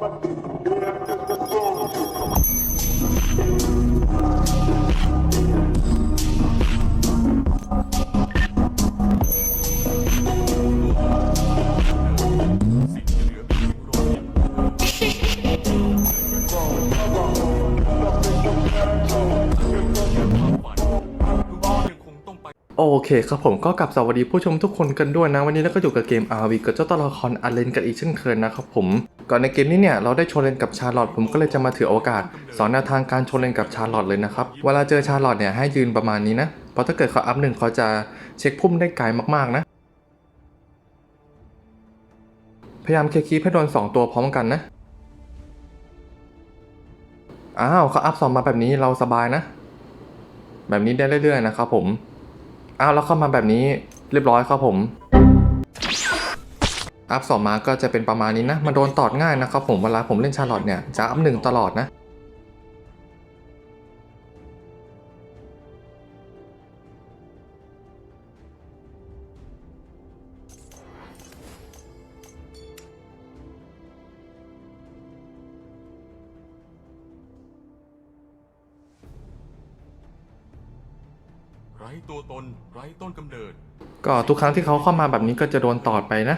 Bye-bye. โอเคครับผมก็กลับสวัสดีผู้ชมทุกคนกันด้วยนะ วันนี้เราก็อยู่กับเกม RV กับเจ้าตัวละครอาเลนกันอีกเช่นเคยนะครับผม ก่อนในเกมนี้เนี่ยเราได้โชว์เลนกับชาร์ลอตผมก็เลยจะมาถือโอกาส สอนแนวทางการโชว์เลนกับชาร์ลอตเลยนะครับ เวลาเจอชาร์ลอตเนี่ยให้ยืนประมาณนี้นะเพราะถ้าเกิดเขาอัพหนึ่งเขาจะเช็คพุ่มได้ไกลมากๆนะ พยายามเคลียร์คีให้โดนสองตัวพร้อมกันนะอ้าวเขาอัพสองมาแบบนี้เราสบายนะ แบบนี้ได้เรื่อยๆนะครับผม อ้าวแล้วเข้ามาแบบนี้เรียบร้อยครับผม อัพสองมาก็จะเป็นประมาณนี้นะ มันโดนตอดง่ายนะครับผมเวลาผมเล่นชาร์ลอตเนี่ยจะอัพหนึ่งตลอดนะ ร้ตัวตน ไร้ต้นกำเนิด ก็ทุกครั้งที่เขาเข้ามาแบบนี้ก็จะโดนตอดไปนะ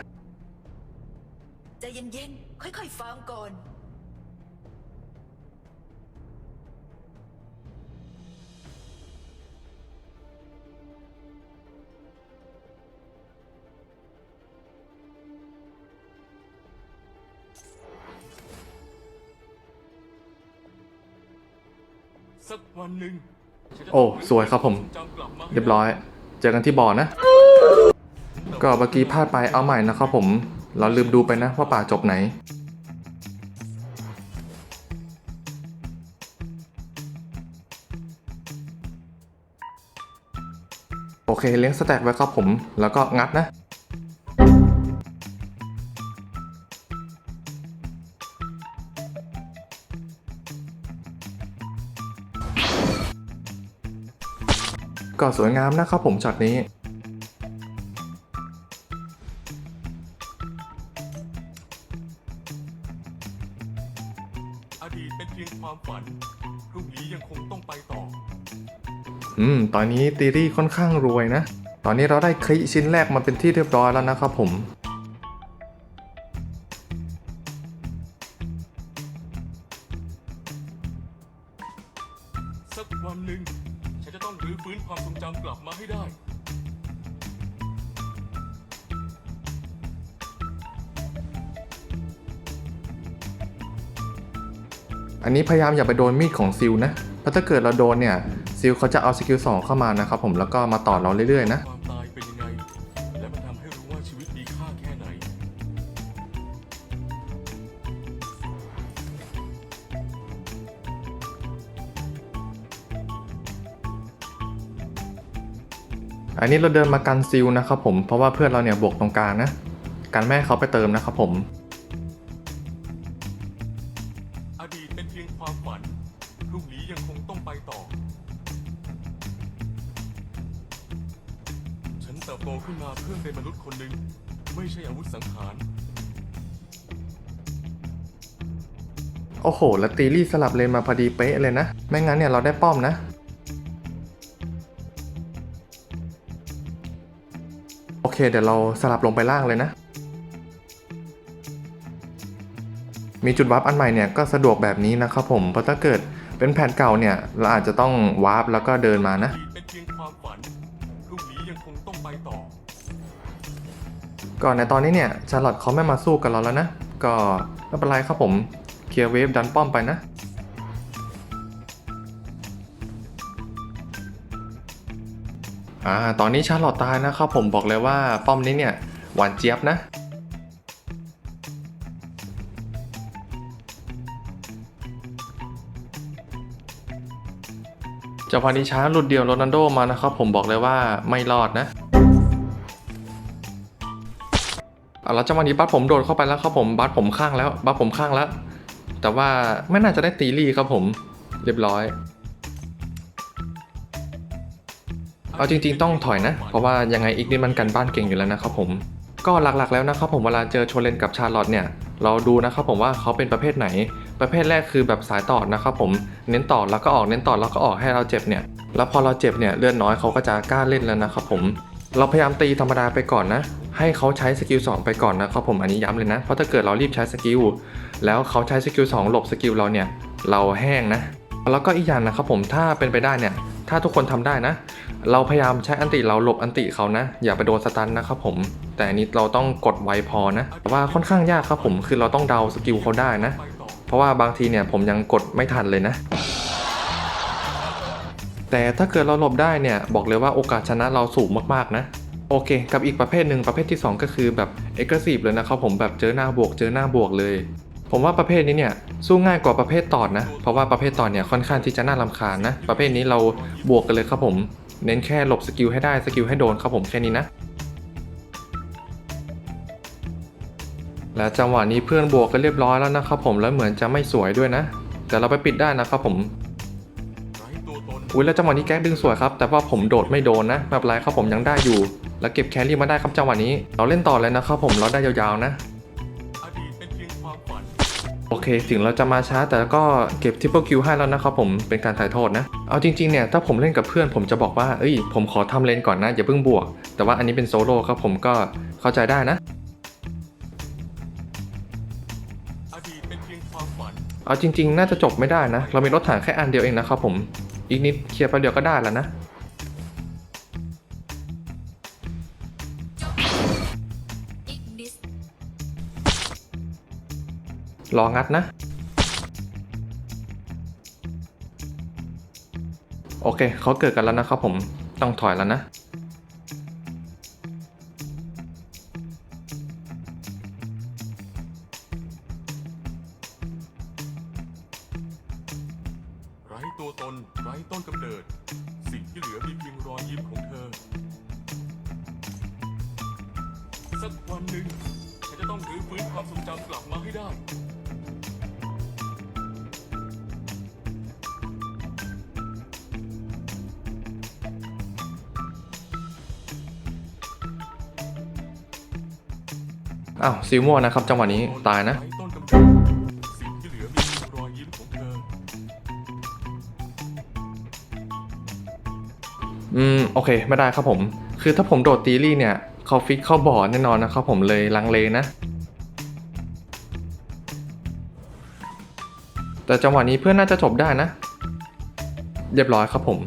ใจเย็นๆ ค่อยๆ ฟังก่อน สักวันหนึ่งฉันจะ โอ้สวยครับผม เรียบร้อย เจอกันที่บ่อนะ ก็เมื่อกี้พลาดไปเอาใหม่นะครับผม เราลืมดูไปนะว่าป่าจบไหนโอเคเลี้ยงสแต็กไว้ครับผม แล้วก็งัดนะ ก็สวยงามนะครับผมช็อตนี้อดีตเป็นเพียงความฝันพรุ่งนี้ยังคงต้องไปต่อ อืม ตอนนี้ตีรี่ค่อนข้างรวยนะ ตอนนี้เราได้คลิชิ้นแรกมาเป็นที่เรียบร้อยแล้วนะครับผม มาให้ได้ อันนี้พยายามอย่าไปโดนมีดของซิลนะ เพราะถ้าเกิดเราโดนเนี่ย ซิลเขาจะเอาสกิล2เข้ามานะครับผมแล้วก็มาต่อเราเรื่อยๆนะ ความ อันนี้เราเดินมากันซิลนะครับผม เพราะว่าเพื่อนเราเนี่ยบวกตรงกลางนะ กันแม่ให้เขาไปเติมนะครับผม อดีตเป็นเพียงความฝัน พรุ่งนี้ยังคงต้องไปต่อ ฉันเติบโตขึ้นมาเพื่อเป็นมนุษย์คนหนึ่ง ไม่ใช่อาวุธสังหาร โอ้โห แล้วตีรี่สลับเลนมาพอดีเป๊ะเลยนะ ไม่งั้นเนี่ยเราได้ป้อมนะ เคเดี๋ยวเราสลับลงไปล่างเลยนะ มีจุดวาร์ปอันใหม่เนี่ยก็สะดวกแบบนี้นะครับผม เพราะถ้าเกิดเป็นแผนเก่าเนี่ย เราอาจจะต้องวาร์ปแล้วก็เดินมานะ เป็นเพียงความฝันพรุ่งนี้ยังคงต้องไปต่อ ก่อนในตอนนี้เนี่ยชาร์ลอตเขาไม่มาสู้กับเราแล้วนะ ก็ไม่เป็นไรครับผม เคลียร์เวฟดันป้อมไปนะ อ่าตอนนี้ชาร์ลอตตายนะครับผมบอกเลยว่าป้อมนี้เนี่ยหวานเจี๊ยบนะจังหวะนี้ช้าหลุดเดียวโรนัลโดมานะครับผมบอกเลยว่าไม่รอดนะเอาแล้วจังหวะนี้บัสผมโดดเข้าไปแล้วครับผมบัสผมข้างแล้วบัสผมข้างแล้ว แต่ว่าไม่น่าจะได้ตีรี่ครับผม เรียบร้อย เอาจริงๆต้องถอยนะ เพราะว่ายังไงอีกนี่มันกันบ้านเก่งอยู่แล้วนะครับผม ก็หลักๆแล้วนะครับผมเวลาเจอโชเลนกับชาร์ลอตเนี่ยเราดูนะครับผมว่าเขาเป็นประเภทไหน ประเภทแรกคือแบบสายต่อนะครับผมเน้นต่อแล้วก็ออกเน้นต่อแล้วก็ออกให้เราเจ็บเนี่ยแล้วพอเราเจ็บเนี่ยเลือดน้อยเขาก็จะกล้าเล่นแล้วนะครับผมเราพยายามตีธรรมดาไปก่อนนะ ให้เขาใช้สกิล2ไปก่อนนะครับผมอันนี้ย้ำเลยนะ เพราะถ้าเกิดเรารีบใช้สกิลแล้วเขาใช้สกิล2หลบสกิลเราเนี่ยเราแห้งนะ แล้วก็อีกอย่างนะครับผมถ้าเป็นไปได้เนี่ย ถ้าทุกคนทำได้นะ เราพยายามใช้อันติเราหลบอันติเขานะ อย่าไปโดนสตันนะครับผม แต่อันนี้เราต้องกดไวพอนะแต่ว่าค่อนข้างยากครับผมคือเราต้องเดาสกิลเขาได้นะ เพราะว่าบางทีเนี่ยผมยังกดไม่ทันเลยนะ แต่ถ้าเกิดเราหลบได้เนี่ยบอกเลยว่าโอกาสชนะเราสูงมากๆนะโอเค กับอีกประเภทหนึ่งประเภทที่ 2 ก็คือแบบ aggressive เลยนะครับผมแบบเจอหน้าบวกเจอหน้าบวกเลย ผมว่าประเภทนี้เนี่ยสู้ง่ายกว่าประเภทตอดนะ เพราะว่าประเภทตอดเนี่ยค่อนข้างที่จะน่ารำคาญนะ ประเภทนี้เราบวกกันเลยครับผม เน้นแค่หลบสกิลให้ได้สกิลให้โดนครับผมแค่นี้นะ และจังหวะนี้เพื่อนบวกกันเรียบร้อยแล้วนะครับผมแล้วเหมือนจะไม่สวยด้วยนะ แต่เราไปปิดได้นะครับผมอุ้ยแล้วจังหวะนี้แก๊กดึงสวยครับแต่ว่าผมโดดไม่โดนนะไม่เป็นไรครับผมยังได้อยู่ แล้วเก็บแครี่มาได้ครับจังหวะนี้ เราเล่นต่อเลยนะครับผมเราได้ยาวๆนะ โอเค ถึงเราจะมาช้าแต่ก็เก็บทิปเปิลคิวให้แล้วนะครับผมเป็นการถ่ายโทษนะ เอาจริงๆเนี่ยถ้าผมเล่นกับเพื่อนผมจะบอกว่าเอ้ยผมขอทำเลนก่อนนะอย่าเพิ่งบวก แต่ว่าอันนี้เป็นโซโล่ครับผมก็เข้าใจได้นะอดีตเป็นเพียงความฝันเอาจริงๆ น่าจะจบไม่ได้นะ เรามีรถถังแค่อันเดียวเองนะครับผม อีกนิดเคลียร์ไปเดียวก็ได้แล้วนะ รองัดนะ โอเคเขาเกิดกันแล้วนะครับผมต้องถอยแล้วนะไร้ตัวตนไร้ต้นกำเนิด สิ่งที่เหลือมีเพียงรอยยิ้มของเธอ สักวันหนึ่งฉันจะต้องรื้อฟื้นความทรงจำกลับมาให้ได้ อ้าวซิลมัวนะครับจังหวะนี้ตายนะอืมโอเคไม่ได้ครับผม คือถ้าผมโดดตีรี่เนี่ยเขาฟิกเข้าบ่อแน่นอนนะครับผมเลยลังเลนะ แต่จังหวะนี้เพื่อนน่าจะจบได้นะ เรียบร้อยครับผม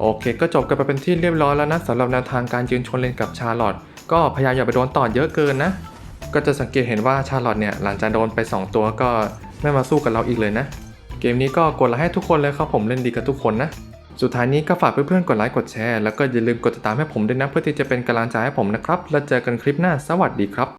โอเค ก็จบกันไปเป็นที่เรียบร้อยแล้วนะสำหรับแนวทางการยืนชนเลนกับชาร์ลอตก็พยายามอย่าไปโดนต่อเยอะเกินนะ ก็จะสังเกตเห็นว่าชาร์ลอตเนี่ยหลังจากโดนไป 2 ตัวก็ไม่มาสู้กับเราอีกเลยนะ เกมนี้ก็กดไลค์ให้ทุกคนเลยครับผมเล่นดีกับทุกคนนะ สุดท้ายนี้ก็ฝากเพื่อนๆกดไลค์กดแชร์แล้วก็อย่าลืมกดติดตามให้ผมด้วยนะเพื่อที่จะเป็นกำลังใจให้ผมนะครับ แล้วเจอกันคลิปหน้าสวัสดีครับ